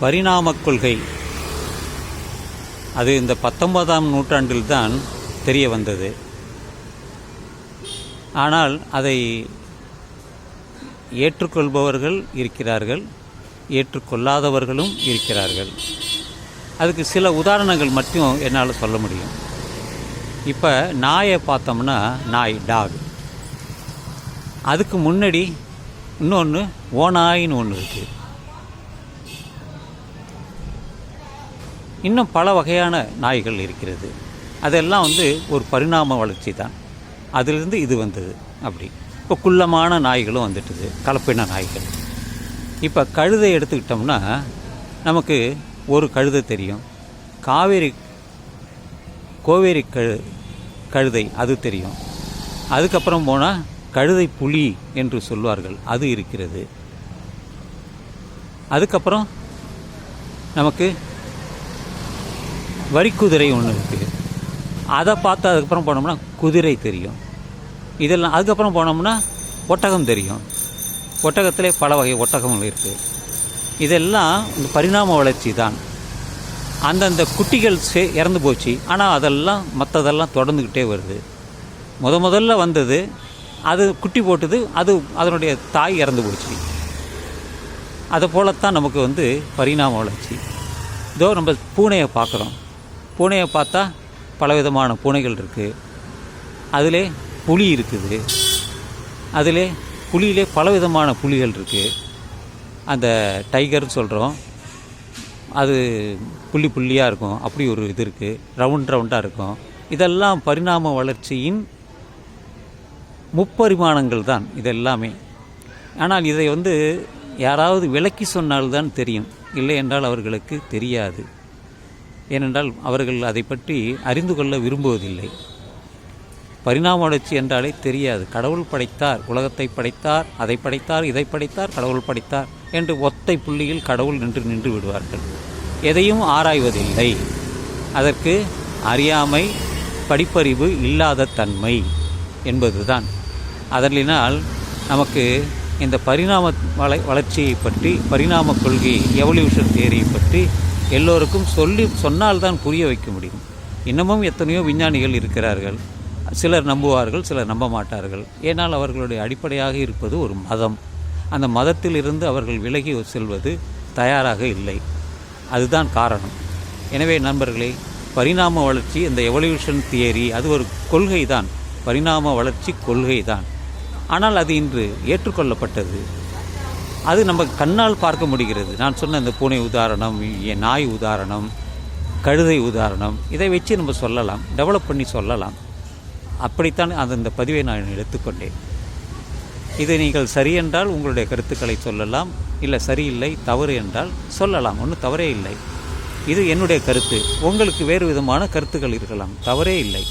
பரிணாமக் கொள்கை. அது இந்த பத்தொன்பதாம் நூற்றாண்டில்தான் தெரிய வந்தது. ஆனால் அதை ஏற்றுக்கொள்பவர்கள் இருக்கிறார்கள் ஏற்றுக்கொள்ளாதவர்களும் இருக்கிறார்கள். அதுக்கு சில உதாரணங்கள் மட்டும் என்னால் சொல்ல முடியும். இப்போ நாயை பார்த்தோம்னா நாய் டாக். அதுக்கு முன்னாடி இன்னொன்று ஓநாயின்னு ஒன்று இருக்குது இன்னும் பல வகையான நாய்கள் இருக்கிறது. அதெல்லாம் வந்து ஒரு பரிணாம வளர்ச்சி தான். அதிலிருந்து இது வந்தது அப்படி. இப்போ குள்ளமான நாய்களும் வந்துட்டுது. கலப்பின நாய்கள். இப்போ கழுதை எடுத்துக்கிட்டோம்னா நமக்கு ஒரு கழுதை தெரியும். காவேரி கோவேரி கழு கழுதை அது தெரியும். அதுக்கப்புறம் போனால் கழுதை புலி என்று சொல்வார்கள். அது இருக்கிறது. அதுக்கப்புறம் நமக்கு வரிக்குதிரை ஒன்று இருக்குது அதை பார்த்து அதுக்கப்புறம் போனோம்னா குதிரை தெரியும். இதெல்லாம் அதுக்கப்புறம் போனோம்னா ஒட்டகம் தெரியும். ஒட்டகத்திலே பல வகை ஒட்டகங்கள் இருக்குது இதெல்லாம் இந்த பரிணாம வளர்ச்சி தான். அந்தந்த குட்டிகள் சே இறந்து போச்சு. ஆனால் அதெல்லாம் மற்றதெல்லாம் தொடர்ந்துக்கிட்டே வருது. முத முதல்ல வந்தது அது குட்டி போட்டது அது அதனுடைய தாய் இறந்து போச்சு. அதை போலத்தான் நமக்கு வந்து பரிணாம வளர்ச்சி. இதோ நம்ம பூனையை பார்க்குறோம். பூனையை பார்த்தா பலவிதமான பூனைகள் இருக்குது அதில் புலி இருக்குது. அதில் புலியிலே பலவிதமான புலிகள் இருக்குது அந்த டைகர்னு சொல்கிறோம் அது புள்ளி புள்ளியாக இருக்கும். அப்படி ஒரு இது இருக்குது ரவுண்ட் ரவுண்டாக இருக்கும். இதெல்லாம் பரிணாம வளர்ச்சியின் முப்பரிமாணங்கள் தான் இதெல்லாமே. ஆனால் இதை வந்து யாராவது விளக்கி சொன்னால்தான் தெரியும். இல்லை என்றால் அவர்களுக்கு தெரியாது. ஏனென்றால் அவர்கள் அதை பற்றி அறிந்து கொள்ள விரும்புவதில்லை. பரிணாம வளர்ச்சி என்றாலே தெரியாது. கடவுள் படைத்தார் உலகத்தை படைத்தார் அதை படைத்தார் இதை படைத்தார் கடவுள் படைத்தார் என்று ஒத்தை புள்ளியில் கடவுள் நின்று நின்று விடுவார்கள். எதையும் ஆராய்வதில்லை. அதற்கு அறியாமை படிப்பறிவு இல்லாத தன்மை என்பதுதான். அதனால் நமக்கு இந்த பரிணாம வள வளர்ச்சியை பற்றி பரிணாம கொள்கை எவல்யூஷன் தேரியை பற்றி எல்லோருக்கும் சொல்லி சொன்னால்தான் புரிய வைக்க முடியும். இன்னமும் எத்தனையோ விஞ்ஞானிகள் இருக்கிறார்கள். சிலர் நம்புவார்கள் சிலர் நம்ப மாட்டார்கள். ஏனால் அவர்களுடைய அடிப்படையாக இருப்பது ஒரு மதம். அந்த மதத்தில் இருந்து அவர்கள் விலகி செல்வது தயாராக இல்லை. அதுதான் காரணம். எனவே நண்பர்களே பரிணாம வளர்ச்சி இந்த எவல்யூஷன் தியரி அது ஒரு கொள்கை தான் பரிணாம வளர்ச்சி கொள்கை தான் ஆனால் அது இன்று ஏற்றுக்கொள்ளப்பட்டது. அது நம்ம கண்ணால் பார்க்க முடிகிறது. நான் சொன்ன இந்த பூனை உதாரணம் என் நாய் உதாரணம் கழுதை உதாரணம் இதை வச்சு நம்ம சொல்லலாம் டெவலப் பண்ணி சொல்லலாம். அப்படித்தான் அந்த இந்த பதிவை நான் எடுத்துக்கொண்டேன். இதை நீங்கள் சரி என்றால் உங்களுடைய கருத்துக்களை சொல்லலாம் இல்லை சரியில்லை தவறு என்றால் சொல்லலாம். ஒன்றும் தவறே இல்லை. இது என்னுடைய கருத்து. உங்களுக்கு வேறு விதமான கருத்துக்கள் இருக்கலாம். தவறே இல்லை.